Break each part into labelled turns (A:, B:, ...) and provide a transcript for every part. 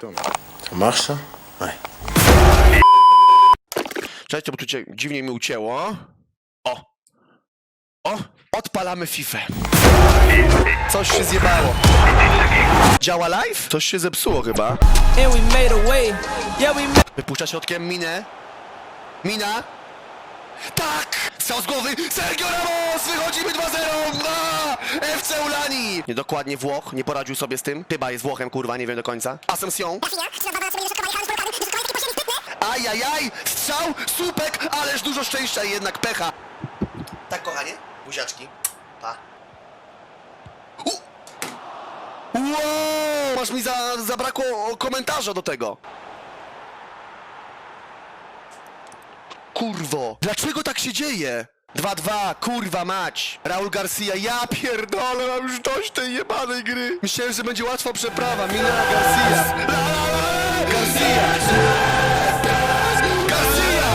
A: Toma. Masz to? Aj.
B: Cześć, bo tu cię dziwnie mi ucięło. O! O! Odpalamy FIFA. Coś się zjebało. Działa live? Coś się zepsuło chyba. Wypuszcza środkiem minę. Mina. Tak! Strzał z głowy. Sergio Ramos! Wychodzimy 2-0! FC Ulani! Niedokładnie Włoch, nie poradził sobie z tym. Chyba jest Włochem, kurwa, nie wiem do końca. Asensio. Ajajaj! Strzał! Słupek! Ależ dużo szczęścia i jednak pecha. Tak, kochanie? Buziaczki. Pa. U! Wow! Masz mi za, zabrakło komentarza do tego. Kurwo! Dlaczego tak się dzieje? 2-2, kurwa mać! Raul Garcia, ja pierdolę, mam już dość tej jebanej gry! Myślałem, że będzie łatwa przeprawa, Minera Garcia! La, la, la, Garcia! Garcia!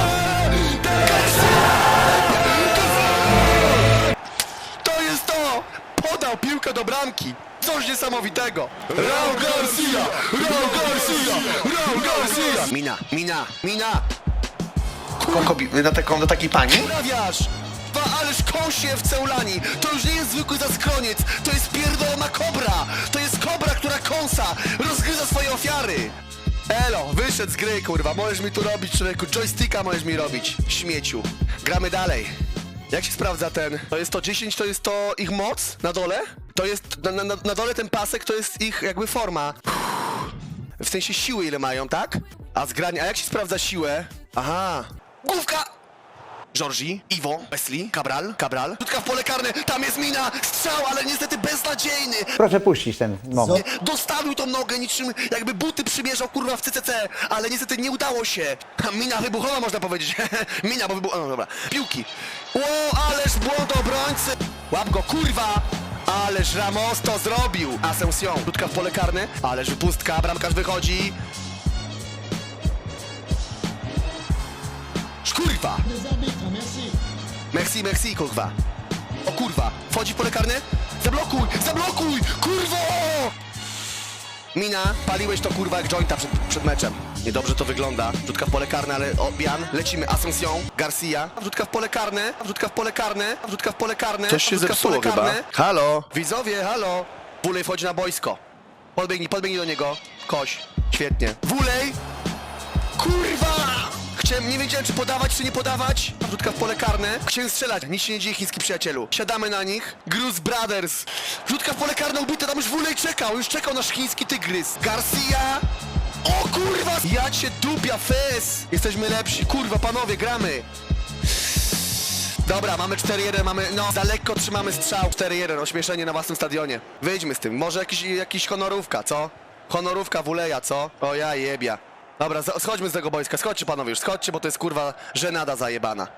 B: To jest to! Podał piłkę do bramki! Coś niesamowitego! Raul Garcia! Raul Garcia! Raul Garcia! Mina, mina, mina! Kobi- na, taką, na takiej pani? Prawiarz! Ba, ależ kąsie w Ceulani! To już nie jest zwykły zaskroniec, to jest pierdolona kobra! To jest kobra, która kąsa, rozgryza swoje ofiary! Elo, wyszedł z gry, kurwa, możesz mi tu robić, człowieku, joysticka możesz mi robić, śmieciu. Gramy dalej. Jak się sprawdza ten? To jest to 10, to jest to ich moc na dole? To jest, na, na, na dole ten pasek to jest ich jakby forma. W sensie siły ile mają, tak? A zgranie, a jak się sprawdza siłę? Aha. Główka! Georgi, Iwo, Wesley, Cabral, Cabral. Rzutka w pole karne, tam jest mina, strzał, ale niestety beznadziejny.
C: Proszę puścić ten moment.
B: Dostawił tą nogę niczym jakby buty przymierzał kurwa w CCC, ale niestety nie udało się. Ha, Mina wybuchowa można powiedzieć. mina, bo wybuchowa. No dobra. Piłki. Ło, ależ błąd obrońcy. Łap go, kurwa. Ależ Ramos to zrobił. Asensio. Rzutka w pole karne, ależ pustka, bramkarz wychodzi. Kurwa! Merci, merci, kurwa. O kurwa, wchodzi w pole karne? Zablokuj, zablokuj, kurwo! Mina, paliłeś to kurwa jak jointa przed, przed meczem. Niedobrze to wygląda. Wrzutka w pole karne, ale Obian, lecimy. Ascension, Garcia. Wrzutka w pole karne, wrzutka w pole karne, wrzutka w pole karne.
A: Coś się
B: wrzutka w
A: zepsuło
B: pole
A: chyba.
B: karne. Halo, widzowie, halo. Wulej wchodzi na boisko. Podbiegnij, podbiegnij do niego. Koś, świetnie. Wulej, kurwa! Nie wiedziałem czy podawać, czy nie podawać. Wrzutka w pole karne. Chciałem strzelać. Nic się nie dzieje, chiński przyjacielu. Siadamy na nich. Gruz Brothers. Wrzutka w pole karne ubite, tam już Wulej czekał. Już czekał nasz chiński tygrys. Garcia. O kurwa! Ja cię dupia, fes! Jesteśmy lepsi. Kurwa, panowie, gramy. Dobra, mamy 4-1, mamy, no, za lekko trzymamy strzał. 4-1, ośmieszenie na własnym stadionie. Wyjdźmy z tym. Może jakiś, jakiś honorówka, co? Honorówka Wuleja, co? O ja jebia. Dobra, schodźmy z tego boiska, schodźcie panowie już, schodźcie, bo to jest kurwa żenada zajebana.